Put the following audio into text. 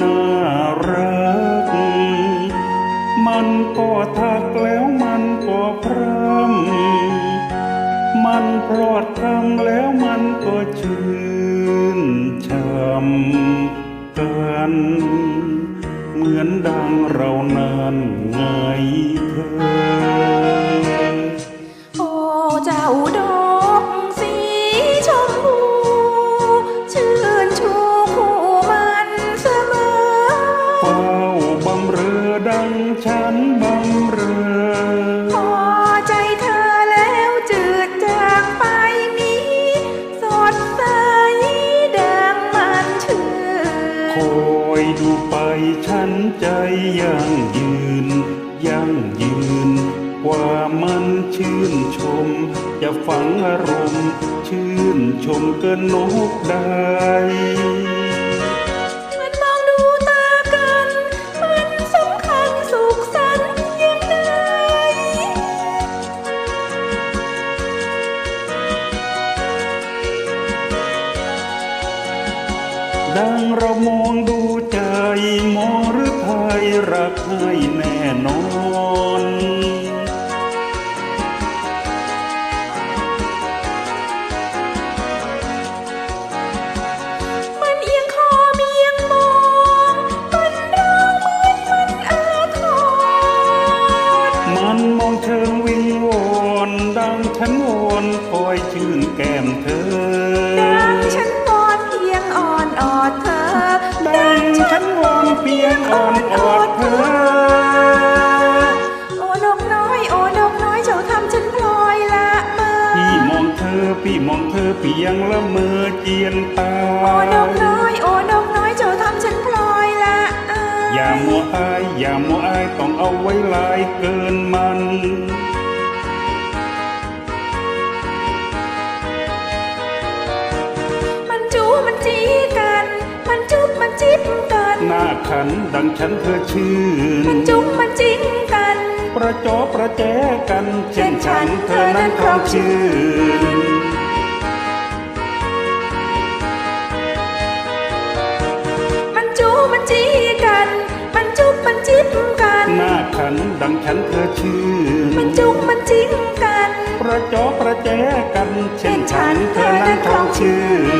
น่ารัก มันก็ทักแล้วมันก็พร่ำมันพลอดคำแล้วมันก็ชื่นช่ำกัน เหมือนดังเรานั้นไงเธอ อยดูไปฉันใจยังยืน ยังยืน ว่ามันชื่นชม จะฝังอารมณ์ ชื่นชมเกินนกได้ ดังเรามองดูใจมองหรือไทยรักให้แน่นอนมันเอียงคอเมียงมองมันเราเหมือนมันอาทรมันมองเชิงวิงวนดังฉันวนคอยชื่นแก้มเธอดังฉัน องเธอเพียงละเมอเจียนตาโอ้นกน้อยโอ้นกน้อยเจ้าทำฉันพลอยละเอออย่ามัวอายอย่ามัวอายต้องเอาไว้ลายเกินมันมันจู้มันจีกันมันจุ๊บมันจิ๊บกันหน้าขันดังฉันเธอชื่มันนจุ๊บมันจิ้งกัน ประจอประแจกัน เช่นฉันเธอนั้นครองชื่น มันจีกัน มันจุ๊บมันจิ้มกัน หน้าขันดังฉันเธอชื่อ มันจุ๊บมันจิ้มกัน ประจอประแจกัน เช่นฉันเธอนั้นคลองชื่อ